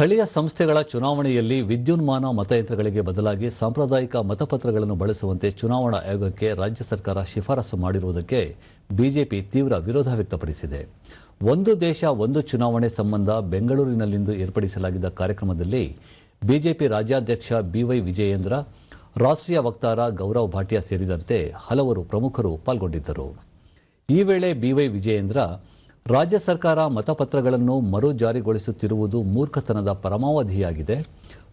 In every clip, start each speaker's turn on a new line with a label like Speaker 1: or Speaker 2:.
Speaker 1: ಸ್ಥಳೀಯ ಸಂಸ್ಥೆಗಳ ಚುನಾವಣೆಯಲ್ಲಿ ವಿದ್ಯುನ್ಮಾನ ಮತಯಂತ್ರಗಳಿಗೆ ಬದಲಾಗಿ ಸಾಂಪ್ರದಾಯಿಕ ಮತಪತ್ರಗಳನ್ನು ಬಳಸುವಂತೆ ಚುನಾವಣಾ ಆಯೋಗಕ್ಕೆ ರಾಜ್ಯ ಸರ್ಕಾರ ಶಿಫಾರಸು ಮಾಡಿರುವುದಕ್ಕೆ ಬಿಜೆಪಿ ತೀವ್ರ ವಿರೋಧ ವ್ಯಕ್ತಪಡಿಸಿದೆ. ಒಂದು ದೇಶ, ಒಂದು ಚುನಾವಣೆ ಸಂಬಂಧ ಬೆಂಗಳೂರಿನಲ್ಲಿಂದು ಏರ್ಪಡಿಸಲಾಗಿದ್ದ ಕಾರ್ಯಕ್ರಮದಲ್ಲಿ ಬಿಜೆಪಿ ರಾಜ್ಯಾಧ್ಯಕ್ಷ ಬಿವೈ ವಿಜಯೇಂದ್ರ, ರಾಷ್ಟ್ರೀಯ ವಕ್ತಾರ ಗೌರವ್ ಭಾಟಿಯಾ ಸೇರಿದಂತೆ ಹಲವರು ಪ್ರಮುಖರು ಪಾಲ್ಗೊಂಡಿದ್ದರು. ಈ ವೇಳೆ ಬಿವೈ ವಿಜಯೇಂದ್ರ ರಾಜ್ಯ ಸರ್ಕಾರ ಮತಪತ್ರಗಳನ್ನು ಮರು ಜಾರಿಗೊಳಿಸುತ್ತಿರುವುದು ಮೂರ್ಖತನದ ಪರಮಾವಧಿಯಾಗಿದೆ.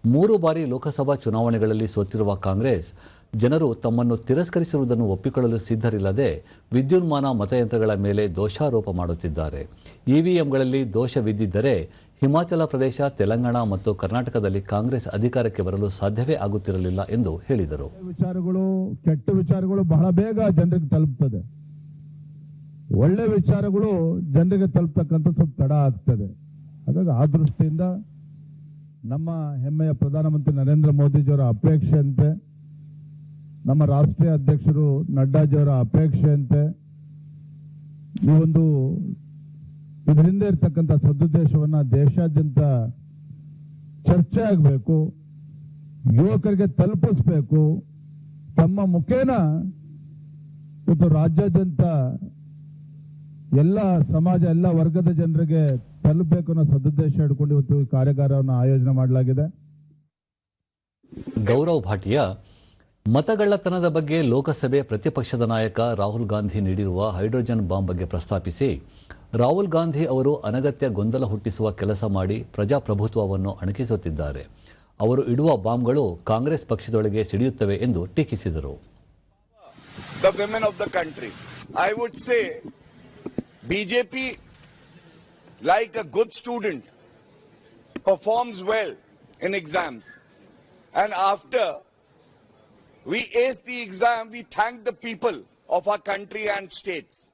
Speaker 1: ಮೂರು ಬಾರಿ ಲೋಕಸಭಾ ಚುನಾವಣೆಗಳಲ್ಲಿ ಸೋತಿರುವ ಕಾಂಗ್ರೆಸ್, ಜನರು ತಮ್ಮನ್ನು ತಿರಸ್ಕರಿಸಿರುವುದನ್ನು ಒಪ್ಪಿಕೊಳ್ಳಲು ಸಿದ್ಧರಿಲ್ಲದೆ ವಿದ್ಯುನ್ಮಾನ ಮತಯಂತ್ರಗಳ ಮೇಲೆ ದೋಷಾರೋಪ ಮಾಡುತ್ತಿದ್ದಾರೆ. ಇವಿಎಂಗಳಲ್ಲಿ ದೋಷವಿದ್ದಿದ್ದರೆ ಹಿಮಾಚಲ ಪ್ರದೇಶ, ತೆಲಂಗಾಣ ಮತ್ತು ಕರ್ನಾಟಕದಲ್ಲಿ ಕಾಂಗ್ರೆಸ್ ಅಧಿಕಾರಕ್ಕೆ ಬರಲು ಸಾಧ್ಯವೇ ಆಗುತ್ತಿರಲಿಲ್ಲ ಎಂದು ಹೇಳಿದರು.
Speaker 2: ವಿಚಾರಗಳು, ಕೆಟ್ಟ ವಿಚಾರಗಳು ಬಹಳ ಬೇಗ ಜನರಿಗೆ ತಲುಪ್ತದೆ. ಒಳ್ಳೆ ವಿಚಾರಗಳು ಜನರಿಗೆ ತಲುಪ್ತಕ್ಕಂಥ ಸ್ವಲ್ಪ ತಡ ಆಗ್ತದೆ. ಹಾಗಾಗಿ ಆ ದೃಷ್ಟಿಯಿಂದ ನಮ್ಮ ಹೆಮ್ಮೆಯ ಪ್ರಧಾನಮಂತ್ರಿ ನರೇಂದ್ರ ಮೋದಿಜಿಯವರ ಅಪೇಕ್ಷೆಯಂತೆ, ನಮ್ಮ ರಾಷ್ಟ್ರೀಯ ಅಧ್ಯಕ್ಷರು ನಡ್ಡಾಜಿಯವರ ಅಪೇಕ್ಷೆಯಂತೆ ಈ ಒಂದು ಇದರಿಂದ ಇರ್ತಕ್ಕಂಥ ಸದುದ್ದೇಶವನ್ನು ದೇಶಾದ್ಯಂತ ಚರ್ಚೆ ಆಗಬೇಕು, ಯುವಕರಿಗೆ ತಲುಪಿಸ್ಬೇಕು, ತಮ್ಮ ಮುಖೇನ ಇವತ್ತು ರಾಜ್ಯಾದ್ಯಂತ ಎಲ್ಲ ಸಮಾಜ ಎಲ್ಲ ವರ್ಗದ ಜನರಿಗೆ ತಲುಪಬೇಕು ಅನ್ನೋ ಸದುದ್ದೇಶ ಹಿಡ್ಕೊಂಡು ಇವತ್ತು ಈ ಕಾರ್ಯಾಗಾರವನ್ನು ಆಯೋಜನೆ ಮಾಡಲಾಗಿದೆ.
Speaker 1: ಗೌರವ್ ಭಾಟಿಯ ಮತಗಳ್ಳತನದ ಬಗ್ಗೆ ಲೋಕಸಭೆ ಪ್ರತಿಪಕ್ಷದ ನಾಯಕ ರಾಹುಲ್ ಗಾಂಧಿ ನೀಡಿರುವ ಹೈಡ್ರೋಜನ್ ಬಾಂಬ್ ಬಗ್ಗೆ ಪ್ರಸ್ತಾಪಿಸಿ ರಾಹುಲ್ ಗಾಂಧಿ ಅವರು ಅನಗತ್ಯ ಗೊಂದಲ ಹುಟ್ಟಿಸುವ ಕೆಲಸ ಮಾಡಿ ಪ್ರಜಾಪ್ರಭುತ್ವವನ್ನು ಅಣಕಿಸುತ್ತಿದ್ದಾರೆ. ಅವರು ಇಡುವ ಬಾಂಬ್ಗಳು ಕಾಂಗ್ರೆಸ್ ಪಕ್ಷದೊಳಗೆ ಸಿಡಿಯುತ್ತವೆ ಎಂದು ಟೀಕಿಸಿದರು.
Speaker 3: BJP, like a good student, performs well in exams. And after we ace the exam, we thank the people of our country and states.